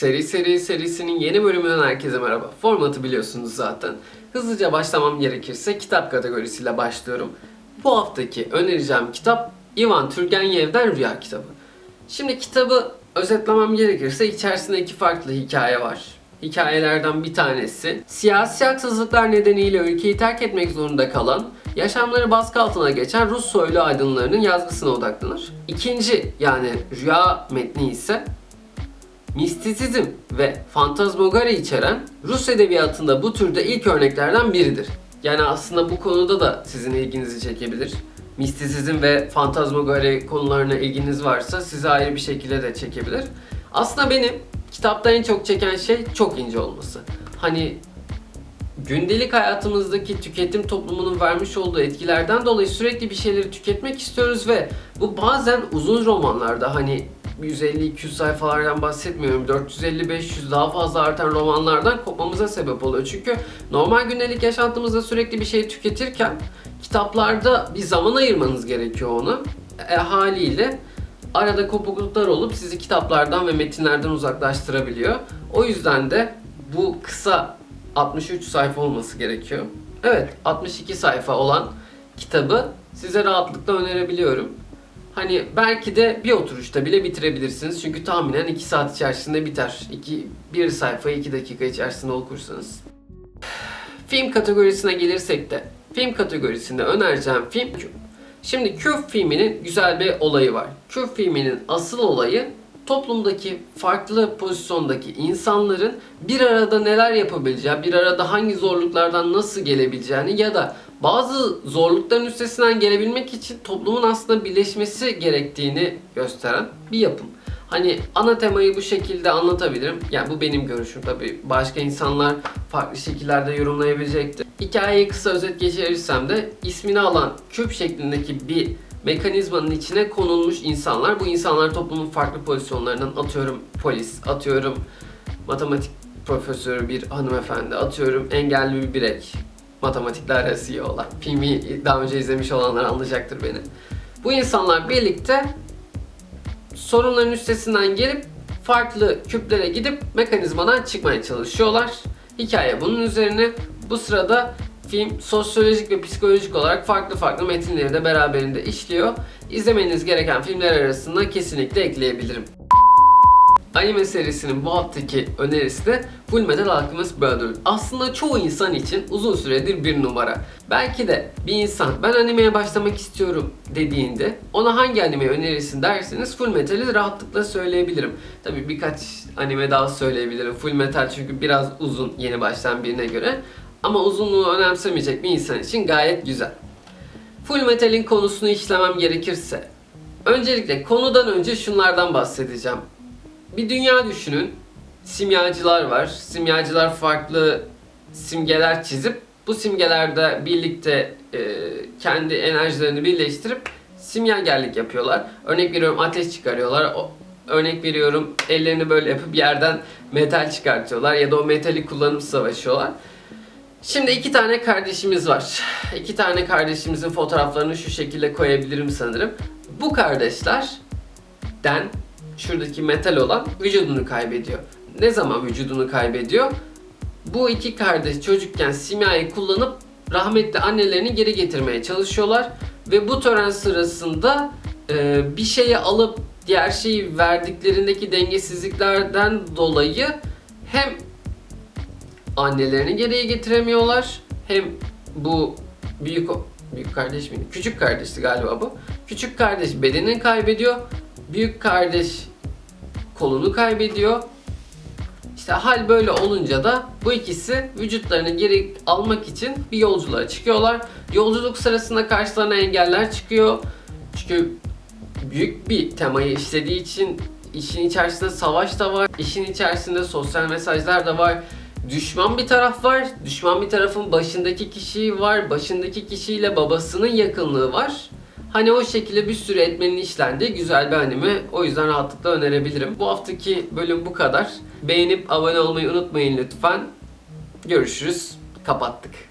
Seri Seri serisinin yeni bölümünden herkese merhaba. Formatı biliyorsunuz zaten. Hızlıca başlamam gerekirse kitap kategorisiyle başlıyorum. Bu haftaki önereceğim kitap Ivan Turgenev'den Rüya kitabı. Şimdi kitabı özetlemem gerekirse içerisinde iki farklı hikaye var. Hikayelerden bir tanesi siyasi haksızlıklar nedeniyle ülkeyi terk etmek zorunda kalan, yaşamları baskı altına geçen Rus soylu aydınlarının yazgısına odaklanır. İkinci yani rüya metni ise mistisizm ve fantazmogori içeren Rus edebiyatında bu türde ilk örneklerden biridir. Yani aslında bu konuda da sizin ilginizi çekebilir. Mistisizm ve fantazmogori konularına ilginiz varsa sizi ayrı bir şekilde de çekebilir. Aslında benim kitapta en çok çeken şey çok ince olması. Hani gündelik hayatımızdaki tüketim toplumunun vermiş olduğu etkilerden dolayı sürekli bir şeyleri tüketmek istiyoruz ve bu bazen uzun romanlarda hani 150-200 sayfalardan bahsetmiyorum. 450-500 daha fazla artan romanlardan kopmamıza sebep oluyor. Çünkü normal gündelik yaşantımızda sürekli bir şey tüketirken kitaplarda bir zaman ayırmanız gerekiyor ona. E, haliyle arada kopukluklar olup sizi kitaplardan ve metinlerden uzaklaştırabiliyor. O yüzden de bu kısa 63 sayfa olması gerekiyor. Evet 62 sayfa olan kitabı size rahatlıkla önerebiliyorum. Hani belki de bir oturuşta bile bitirebilirsiniz. Çünkü tahminen 2 saat içerisinde biter. 2, bir sayfayı 2 dakika içerisinde okursanız. Film kategorisine gelirsek de film kategorisinde önereceğim film. Şimdi Cube filminin güzel bir olayı var. Cube filminin asıl olayı toplumdaki farklı pozisyondaki insanların bir arada neler yapabileceği, bir arada hangi zorluklardan nasıl gelebileceğini ya da bazı zorlukların üstesinden gelebilmek için toplumun aslında birleşmesi gerektiğini gösteren bir yapım. Hani ana temayı bu şekilde anlatabilirim. Yani bu benim görüşüm tabii. Başka insanlar farklı şekillerde yorumlayabilecektir. Hikayeyi kısa özet geçirirsem de ismini alan küp şeklindeki bir mekanizmanın içine konulmuş insanlar. Bu insanlar toplumun farklı pozisyonlarından atıyorum polis, atıyorum matematik profesörü bir hanımefendi, atıyorum engelli bir birey, matematikle arası iyi olan. Filmi daha önce izlemiş olanlar anlayacaktır beni. Bu insanlar birlikte sorunların üstesinden gelip farklı küplere gidip mekanizmadan çıkmaya çalışıyorlar. Hikaye bunun üzerine. Bu sırada film sosyolojik ve psikolojik olarak farklı farklı metinleri de beraberinde işliyor. İzlemeniz gereken filmler arasında kesinlikle ekleyebilirim. Anime serisinin bu haftaki önerisi de Full Metal Alchemist Brotherhood. Aslında çoğu insan için uzun süredir bir numara. Belki de bir insan ben animeye başlamak istiyorum dediğinde ona hangi anime önerirsin derseniz Full Metal'i rahatlıkla söyleyebilirim. Tabii birkaç anime daha söyleyebilirim. Full Metal çünkü biraz uzun yeni başlayan birine göre. Ama uzunluğu önemsemeyecek bir insan için gayet güzel. Full Metal'in konusunu işlemem gerekirse Öncelikle konudan önce şunlardan bahsedeceğim. Bir dünya düşünün. Simyacılar var. Simyacılar farklı simgeler çizip bu simgelerde birlikte e, kendi enerjilerini birleştirip simyagerlik yapıyorlar. Örnek veriyorum ateş çıkarıyorlar. O, örnek veriyorum ellerini böyle yapıp yerden metal çıkartıyorlar ya da o metali kullanıp savaşıyorlar. Şimdi iki tane kardeşimiz var. İki tane kardeşimizin fotoğraflarını şu şekilde koyabilirim sanırım. Bu kardeşlerden şuradaki metal olan vücudunu kaybediyor. Ne zaman vücudunu kaybediyor? Bu iki kardeş çocukken simyayı kullanıp rahmetli annelerini geri getirmeye çalışıyorlar ve bu tören sırasında e, bir şeyi alıp diğer şeyi verdiklerindeki dengesizliklerden dolayı hem annelerini geriye getiremiyorlar hem bu büyük büyük kardeş miydi? Küçük kardeşti galiba bu. Küçük kardeş bedenini kaybediyor. Büyük kardeş kolunu kaybediyor. İşte hal böyle olunca da bu ikisi vücutlarını geri almak için bir yolculuğa çıkıyorlar. Yolculuk sırasında karşılarına engeller çıkıyor. Çünkü büyük bir temayı işlediği için işin içerisinde savaş da var. işin içerisinde sosyal mesajlar da var. Düşman bir taraf var. Düşman bir tarafın başındaki kişi var. Başındaki kişiyle babasının yakınlığı var. Hani o şekilde bir sürü etmenin işlendiği güzel bir anime. O yüzden rahatlıkla önerebilirim. Bu haftaki bölüm bu kadar. Beğenip abone olmayı unutmayın lütfen. Görüşürüz. Kapattık.